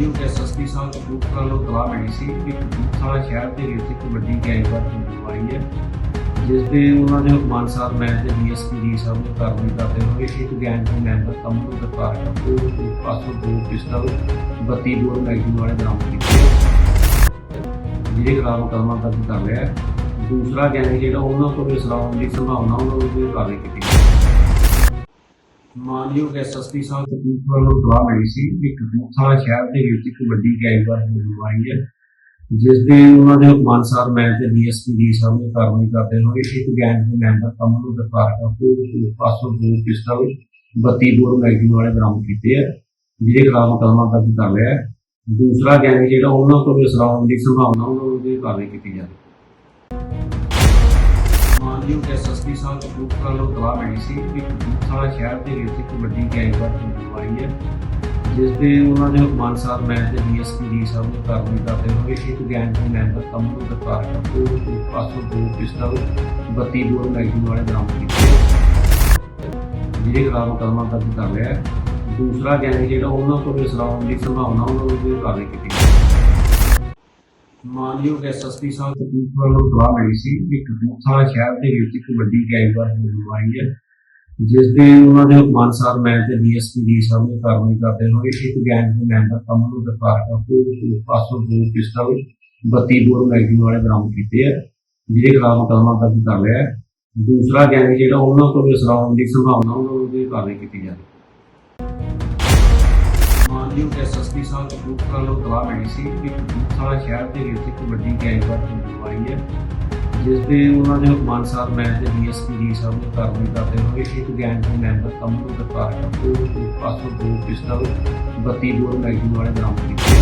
ਮਾਨਯੋਗ ਐਸਐਸਪੀ ਸਾਹਿਬ ਕਪੂਰਥਲਾ ਨੂੰ ਤਲਾਹ ਮਿਲੀ ਸੀ ਕਿ ਕਪੂਰਥਲਾ ਸ਼ਹਿਰ ਦੇ ਵਿੱਚ ਇੱਕ ਵੱਡੀ ਗੈਂਗਵਾਰ ਹੋਣ ਵਾਲੀ ਹੈ, ਜਿਸ ਦੇ ਉਹਨਾਂ ਦੇ ਹੁਕਮਾਂ ਅਨੁਸਾਰ ਮੈਂ ਤੇ ਡੀਐਸਪੀ ਜੀ ਸਾਹਿਬ ਨੂੰ ਕਾਰਵਾਈ ਕਰਦੇ ਹੋਏ ਇੱਕ ਗੈਂਗ ਦੇ ਮੈਂਬਰ ਕਮਲ ਨੂੰ ਗ੍ਰਿਫਤਾਰ ਕਰਕੇ ਪਾਸੋਂ ਦੋ ਪਿਸਤਲ 32 ਬੋਰ ਮੈਗਜ਼ੀਨ ਵਾਲੇ ਬਰਾਮਦ ਕੀਤੇ। ਜਿਹਦੇ ਖਿਲਾਫ ਮੁਕੱਦਮਾ ਦਰਜ ਕਰ ਲਿਆ ਦੂਸਰਾ ਗੈਂਗ ਜਿਹੜਾ ਉਹਨਾਂ ਤੋਂ ਵੀ ਸਲਾਮ ਦੀ ਸੰਭਾਵਨਾ ਉਹਨਾਂ ਨੂੰ ਵੀ ਕਾਰਵਾਈ ਕੀਤੀ ਮਾਨਯੋਗ ਐਸਐਸਪੀ ਸਾਹਿਬ ਕਪੂਰਥਲਾ ਨੂੰ ਤਲਾਹ ਮਿਲੀ ਸੀ ਕਿ ਕਪੂਰਥਲਾ ਸ਼ਹਿਰ ਦੇ ਵਿੱਚ ਇੱਕ ਵੱਡੀ ਗੈਂਗਵਾਰ ਹੋਣ ਵਾਲੀ ਹੈ, ਜਿਸ ਦੇ ਉਹਨਾਂ ਦੇ ਮਾਨਸਾਰ ਅਨੁਸਾਰ ਮੈਂ ਤੇ ਡੀਐਸਪੀ ਜੀ ਸਾਹਿਬ ਨੇ ਕਾਰਵਾਈ ਕਰਦੇ ਹੋਏ ਇੱਕ ਗੈਂਗ ਦੇ ਮੈਂਬਰ ਕਮਲ ਨੂੰ ਗ੍ਰਿਫਤਾਰ ਕਰਕੇ ਪਾਸੋਂ ਦੋ ਪਿਸਤਲ 32 ਬੋਰ ਮੈਗਜ਼ੀਨ ਵਾਲੇ ਬਰਾਮਦ ਕੀਤੇ ਹੈ ਜਿਹਦੇ ਖਿਲਾਫ ਮੁਕੱਦਮਾ ਦਰਜ ਕਰ ਲਿਆ ਦੂਸਰਾ ਗੈਂਗ ਜਿਹੜਾ ਉਹਨਾਂ ਤੋਂ ਵੀ ਸਲਾਮ ਦੀ ਸੰਭਾਵਨਾ, ਉਹਨਾਂ ਨੂੰ ਵੀ ਕਾਰਵਾਈ ਕੀਤੀ ਜਾਵੇ। ਮਾਨਯੋਗ ਐਸਐਸਪੀ ਨੂੰ ਤਲਾਹ ਮਿਲੀ ਸੀ ਕਿ ਕਪੂਰਥਲਾ ਸ਼ਹਿਰ ਦੇ ਵਿੱਚ ਇੱਕ ਵੱਡੀ ਗੈਂਗਵਾਰ ਹੋਣ ਵਾਲੀ ਹੈ, ਜਿਸ ਦੇ ਉਹਨਾਂ ਦੇ ਹੁਕਮਾਂ ਅਨੁਸਾਰ ਮੈਂ ਤੇ ਡੀਐਸਪੀ ਜੀ ਸਾਹਿਬ ਨੇ ਕਾਰਵਾਈ ਕਰਦੇ ਹੋਏ ਇੱਕ ਗੈਂਗ ਦੇ ਮੈਂਬਰ ਕਮਲ ਨੂੰ ਗ੍ਰਿਫਤਾਰ ਕਰਕੇ ਪਾਸੋਂ ਦੋ ਪਿਸਤਲ 32 ਬੋਰ ਮੈਗਜ਼ੀਨ ਵਾਲੇ ਬਰਾਮਦ ਕੀਤੇ। ਜਿਹਦੇ ਖਿਲਾਫ ਮੁਕੱਦਮਾ ਦਰਜ ਕਰ ਲਿਆ ਦੂਸਰਾ ਗੈਂਗ ਜਿਹੜਾ ਉਹਨਾਂ ਕੋਲ ਵੀ ਦੀ ਸੰਭਾਵਨਾ ਉਹਨਾਂ ਨੂੰ ਕਾਰਵਾਈ ਕੀਤੀ ਮਾਨਯੋਗ ਐਸਐਸਪੀ ਸਾਹਿਬ ਕਪੂਰਥਲਾ ਨੂੰ ਤਲਾਹ ਮਿਲੀ ਸੀ ਕਿ ਕਪੂਰਥਲਾ ਸ਼ਹਿਰ ਦੇ ਵਿੱਚ ਇੱਕ ਵੱਡੀ ਗੈਂਗਵਾਰ ਹੋਣ ਹੈ, ਜਿਸ ਦੇ ਉਹਨਾਂ ਦੇ ਹੁਕਮਾਂ ਅਨੁਸਾਰ ਮੈਂ ਤੇ ਡੀਐਸਪੀ ਜੀ ਸਾਹਿਬ ਨੇ ਕਾਰਵਾਈ ਕਰਦੇ ਹੋਏ ਇੱਕ ਗੈਂਗ ਦੇ ਮੈਂਬਰ ਕਮਲ ਨੂੰ ਗ੍ਰਿਫਤਾਰ ਕਰਕੇ ਪਾਸੋਂ ਦੋ ਪਿਸਤਲ 32 ਬੋਰ ਮੈਗਜ਼ੀਨ ਵਾਲੇ ਬਰਾਮਦ ਕੀਤੇ ਹੈ ਜਿਹਦੇ ਖਿਲਾਫ ਮੁਕੱਦਮਾ ਦਰਜ ਕਰ ਲਿਆ ਦੂਸਰਾ ਗੈਂਗ ਜਿਹੜਾ ਉਹਨਾਂ ਤੋਂ ਵੀ ਸਲਾਮ ਦੀ ਸੰਭਾਵਨਾ, ਉਹਨਾਂ ਨੂੰ ਵੀ ਕਾਰਵਾਈ ਕੀਤੀ ਜਾਵੇ ਮਾਨਯੋਗ ਐਸਐਸਪੀ ਸਾਹਿਬ ਕਪੂਰਥਲਾ ਨੂੰ ਤਲਾਹ ਮਿਲੀ ਸੀ ਕਿ ਕਪੂਰਥਲਾ ਸ਼ਹਿਰ ਦੇ ਵਿੱਚ ਇੱਕ ਵੱਡੀ ਗੈਂਗਵਾਰ ਹੋਣ ਵਾਲੀ ਹੈ, ਜਿਸ ਦੇ ਉਹਨਾਂ ਦੇ ਹੁਕਮਾਂ ਅਨੁਸਾਰ ਮੈਂ ਤੇ ਡੀਐਸਪੀ ਜੀ ਸਾਹਿਬ ਨੂੰ ਕਾਰਵਾਈ ਕਰਦੇ ਹੋਏ ਇੱਕ ਗੈਂਗ ਦੇ ਮੈਂਬਰ ਕਮਲ ਨੂੰ ਗ੍ਰਿਫਤਾਰ ਕਰਕੇ ਉਹਦੇ ਪਾਸੋਂ ਦੋ ਪਿਸਤਲ 32 ਬੋਰ ਮੈਗਜ਼ੀਨ ਵਾਲੇ ਬਰਾਮਦ ਕੀਤੇ।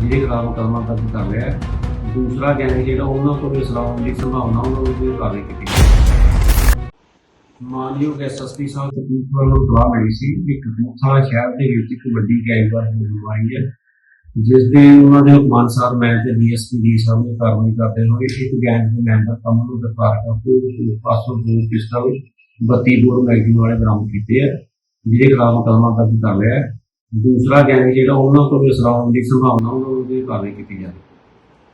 ਜਿਹਦੇ ਖਿਲਾਫ ਮੁਕੱਦਮਾ ਦਰਜ ਕਰ ਲਿਆ ਦੂਸਰਾ ਗੈਂਗ ਜਿਹੜਾ ਉਹਨਾਂ ਤੋਂ ਵੀ ਸਲਾਮ ਦੀ ਸੰਭਾਵਨਾ ਉਹਨਾਂ ਨੂੰ ਵੀ ਕਾਰਵਾਈ ਕੀਤੀ। ਮਾਨਯੋਗ ਐਸਐਸਪੀ ਸਾਹਿਬ ਕਪੂਰਥਲਾ ਨੂੰ ਤਲਾਹ ਮਿਲੀ ਸੀ ਕਿ ਕਪੂਰਥਲਾ ਸ਼ਹਿਰ ਦੇ ਵਿੱਚ ਇੱਕ ਵੱਡੀ ਗੈਂਗਵਾਰ ਹੋਣ ਵਾਲੀ ਹੈ, ਜਿਸ ਦੇ ਉਹਨਾਂ ਦੇ ਹੁਕਮਾਂ ਅਨੁਸਾਰ ਮੈਂ ਤੇ ਡੀਐਸਪੀ ਜੀ ਸਾਹਿਬ ਨੇ ਕਾਰਵਾਈ ਕਰਦੇ ਹੋਏ ਇੱਕ ਗੈਂਗ ਦੇ ਮੈਂਬਰ ਕਮਲ ਨੂੰ ਗ੍ਰਿਫਤਾਰ ਕਰਕੇ ਪਾਸੋਂ ਦੋ ਪਿਸਟਲ 32 ਬੋਰ ਮੈਗਜ਼ੀਨ ਵਾਲੇ ਬਰਾਮਦ ਕੀਤੇ ਹੈ ਜਿਹਦੇ ਖਿਲਾਫ ਮੁਕੱਦਮਾ ਦਰਜ ਕਰ ਲਿਆ ਦੂਸਰਾ ਗੈਂਗ ਜਿਹੜਾ ਉਹਨਾਂ ਤੋਂ ਵੀ ਸਲਾਮ ਦੀ ਸੰਭਾਵਨਾ, ਉਹਨਾਂ ਨੂੰ ਵੀ ਕਾਰਵਾਈ ਕੀਤੀ ਜਾਵੇ।